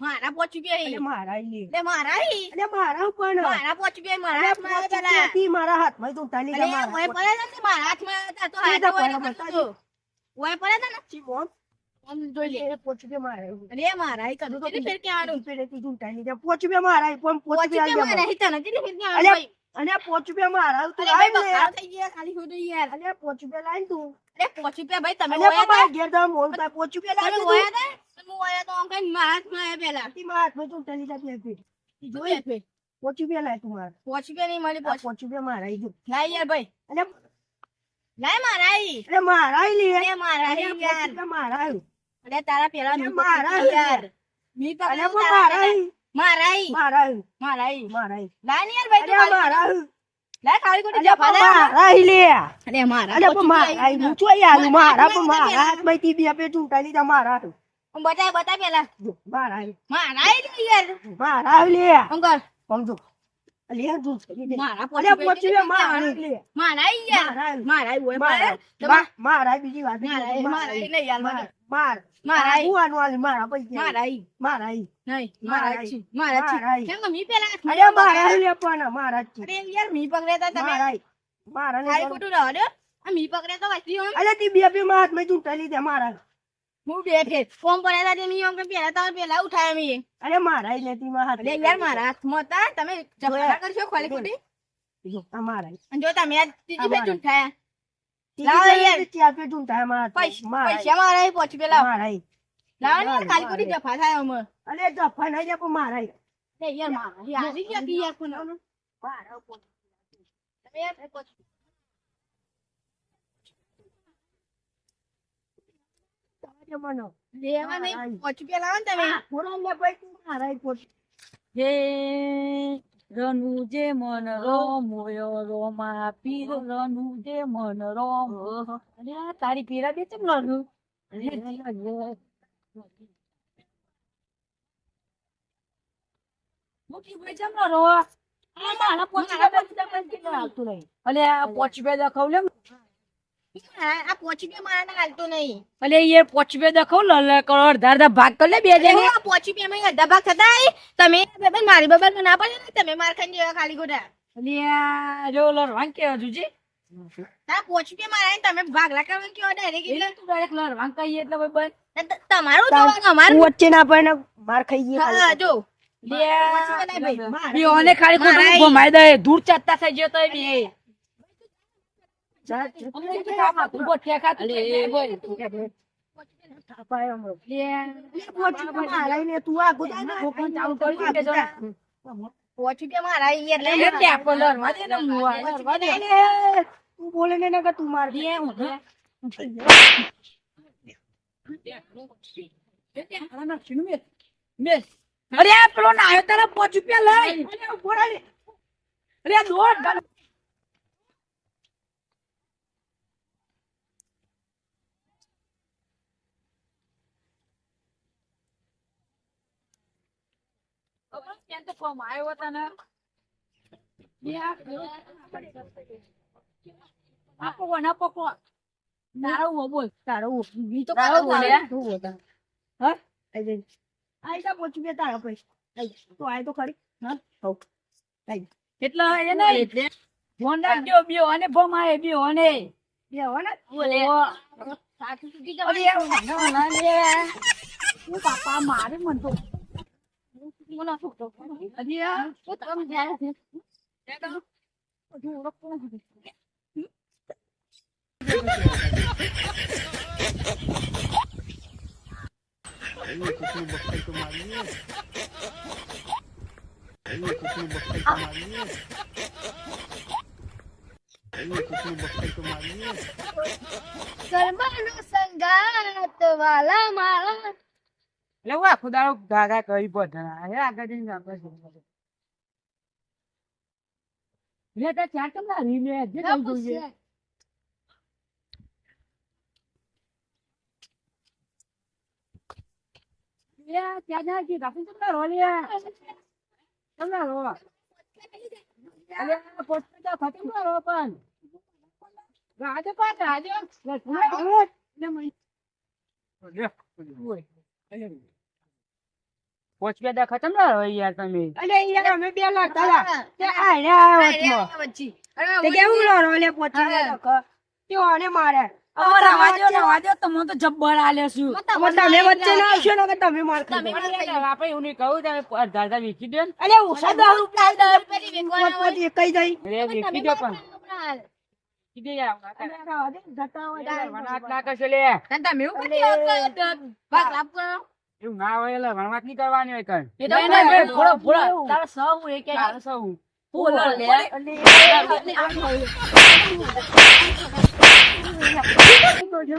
મારા પોચી ગયા મારા મારા. મારા પણ મારા પોચી ગયા મારા મારા હાથમાં તું તાલી મારા હાથમાં તો હાથ તો ઓય હતા ને. બે મારા ઈ. અરે રૂપિયા માં? પેલેથી તું તાલી જા. પોચી બે મારા ઈ, પણ પોચી બે પોચી ગયા આલી જા મારા ઈ તને કેટલી ફેર કહેવાનું અલે, ભાઈ? અને પોચી મારા તું લાઈ લે. બકાલો થઈ ગયા ખાલી ખોટું યાર. અને પોચી રૂપિયા લાઈ તું અરે પોચી રૂપિયા ભાઈ તમે ઓયા તા ઘેર જા મોલ તા પોચી રૂપિયા લાઈ તમે તું ઓયા તા તમે ઓયા તો કઈ મારા હાથમાં આવ્યા પેલા. તી મારા હાથમાં તું તાલી જા બે જોઈ ફેર. પોચી રૂપિયા લાઈ તું મારા પોચી રૂપિયા નહીં મળી આ પોચી. રૂપિયા મારા જો. લાય યાર ભાઈ. અને લાય મારા ઈ. અલે મારા લે અરે મારા અલે યાર. મારા ઈ. અરે તારા પેલા અરે મારા યાર. મી તો મારા. ઈ. મારા ઈ. મારા ઈ. મારા મારા યાર ભાઈ તું ખાલી- મારા. મારા લે અરે મારા પણ મારા હું આલું મારા પણ મારા મારા તી બે પે ચૂંટાઈ લીધા મારા હાથ. બતાય બતાય પેલા જો, મારા ઈ. મારા ઈ લે યાર મારા લે અંકલ સમજો મારા પોચી મારા લે મારા યાર મારા ઈ. મારા મારા મારા. ઈ. મા- મારા ઈ બીજી વાત મારા મારા નહીં યાર મારા માર મારા ઈ. બુવાનું મારા પૈસા મારા ઈ મારા ઈ. નહીં મારા મારા ઈ. ઈ મારા મારા ઈ ઈ. કેમ મી પેલા અરે મારા લે પણ મારા જ અરે યાર મી પકડ્યા તમે મારા ઈ. મારા ને ખોટું રહો આ મી પકડ્યા તો તી બે મારા. હું બે ફેર. ફોન પડ્યા તા મી કે પેલા તાર પેલા ઉઠાયા મી અરે મારા ઈ લેતી માં હાથ લે યાર મારા હાથમાં તા તમે જબરા કરશો ખોલી ખોટી જો, આ મારા અને જો તમે આ ત્રીજી ફેર. ઉઠાયા ત્રીજી યાર. ચાર ફેર ચૂંટાયા મારા પૈસા મારા ઈ. પહોંચી પેલા. મારા ઈ. લાવો ને ખાલી ખોટી જફા થાય અમે અરે જફા નહીં લે પણ મારા ઈ. ને યાર મારા ઈ આવી ગયા કે યાર પણ મારા ઉપર. તમે યાર એ તારે મને. લેવા. નહીં પહોંચી પેલા આવો ને તમે. આ પુરાણ ને ભાઈ તું મારા પોચ. હે રનુ જે મન રોમયો રોમા પીર રનુ જે મન રોમ. અરે તારી પીરા બે ચમ લડું મોટી ભાઈ ચમ રો આ મારા પોચી પોચી બે દખાવ લે આ આ બે મારા હાલતું નહીં અલે એ પોચી બે દખાવ લ લ અડધા અડધા ભાગ કર લે બે જણે આ બે માં અડધા ભાગ થતા તમે બેબન મારી બબર ના પડે ને તમે માર ખાઈને જેવા ખાલી ગોડા અલે જો લડવાન કે હજુજી આ પહોંચી બે મારા તમે ભાગલા કરવાનું કયો ડાયરેક્ટ એટલે તું ડાયરેક્ટ લડવાન કહીએ એટલે ભાઈ તમારું જોવાનું અમારું વચ્ચે ના પડે ને માર ખાઈ ગઈ હા ખાલી. જો મારા ખાલી ખોટું મારા દે દૂર ચાટતા થઈ ગયો તો બે જા, જા. અમને તો કામ હતું બો ઠેકાતું થઈ જાય, બોલ. થાપાય હમણાં. લે, પોચી બે મારા ઈ ને તું આ ગુદા ના. છોકરાને ચાલુ કરી દે જરા. પહોંચી બે મારા ઈ એટલે લે, લે, આપણે લડવા દે ને મુવા, લડવા દે. એ, તું બોલે. ને તું માર. દે. હું અરે પેલો નાયો તારા પાંચ રૂપિયા લઈ. અરે ઊભો રહે. અરે આ દોડ ગાલ. ખબર ત્યાં તો કોમ આવ્યો હતો ને લે, આ પેલો- આ પકવાન, આ પકવાન. તારું હો બોલ તારો ઉઠ. તો તારો બે. હા? બે ને? બોલે બાપા મારે મન તો હું ના છૂટતો. અરે એટલે હું આખો દાડો ગાગા કરી બધા હે આગળ જઈને આપણે જોઈએ. લે તાર ચાર કેમ ના રહી લે. જે તમ જોઈએ. ત્યાં જા કે રાખી રો લે. કેમ રો. અલે પોતે તો ખતમ ના રો પણ રાજે પાટ રાજે પોચ પેદા ખતમ ના હોય યાર તમે? અરે યાર અમે બે લડતા હતા તે આને આવ્યો વચ્ચે તે કેવું લડો લે પોચી ટકા. તે આને મારે? હવે રવા દ્યો, રવા તમે તો જબ્બર આલે છું. તમે વચ્ચે ના આવશો ને તમે માર તમે આપણે હું નહીં કહું તમે અડધા અડધા વેચી દો અરે હું સદા રૂપિયા એકાઈ જાય અરે વેચી દો પણ. કરવાની હોય કઈ એ તો નહીં, નહીં, ભોળો, ભોળો. તારે સૌ એક એક તારે સૌ ફૂલ લે. ઓલે ફટ ફટ અમારે કોઈ નથી. ના ના ના ઓલે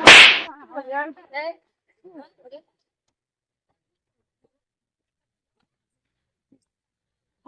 પપ્પા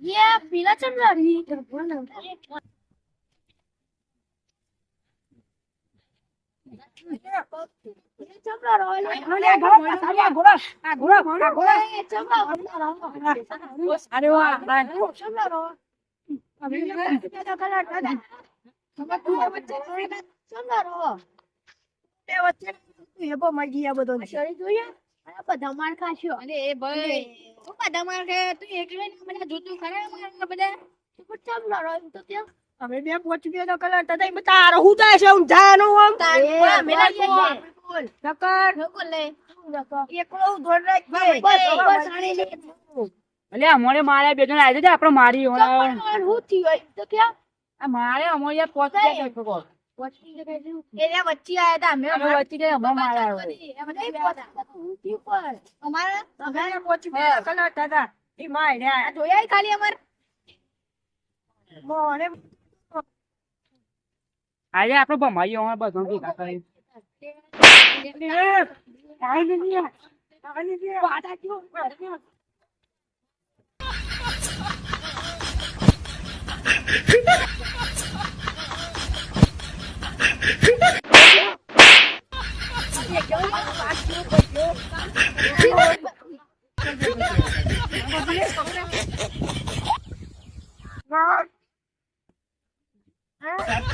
Yeah, pila ચમડાવી. અરે વાહ બધા માર ખાશો અને એ ભાઈ બધા માર તું એકલો જોતું ખરા બધા એમ તો કેમ અમે બે પોચ બે કલર તથા બતા રહું થાય છે હું તાર અમોને મારે બે જણ આવી આપડે મારી મારે પહોંચી વચ્ચે આયા અમે વચ્ચે. અમારા પહોંચી કલર જોયા ખાલી અમારે? આજે આપણે ભમાઈ અમારે બધું ભેગા કરી આઈ her.